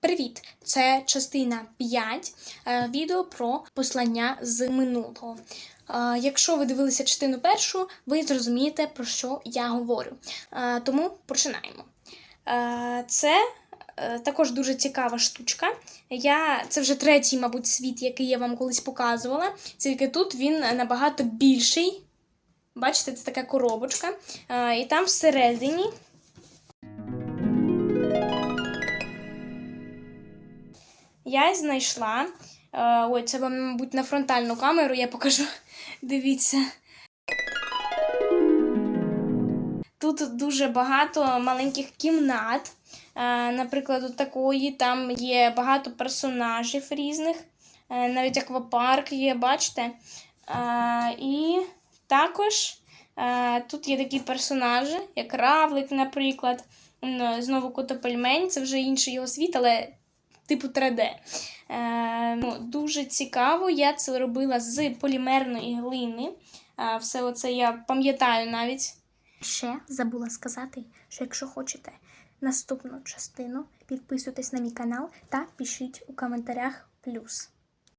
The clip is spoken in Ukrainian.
Привіт! Це частина 5 е, відео про послання з минулого. Е, Якщо ви дивилися частину першу, ви зрозумієте, про що я говорю. Е, Тому починаємо. Це також дуже цікава штучка. Я, це вже третій, мабуть, світ, який я вам колись показувала. Тільки тут він набагато більший. Бачите, це така коробочка. І там всередині я знайшла. Е, ой, це вам, мабуть, на фронтальну камеру я покажу. Дивіться. Тут дуже багато маленьких кімнат. Е, наприклад, такої там є багато персонажів різних. Е, навіть аквапарк є, бачите? І також тут є такі персонажі, як Равлик, наприклад. Знову Котопельмень, це вже інший його світ, але типу 3D. Е, ну, дуже цікаво. Я це робила з полімерної глини. Е, все оце я пам'ятаю навіть. Ще забула сказати, що якщо хочете наступну частину, підписуйтесь на мій канал та пишіть у коментарях плюс.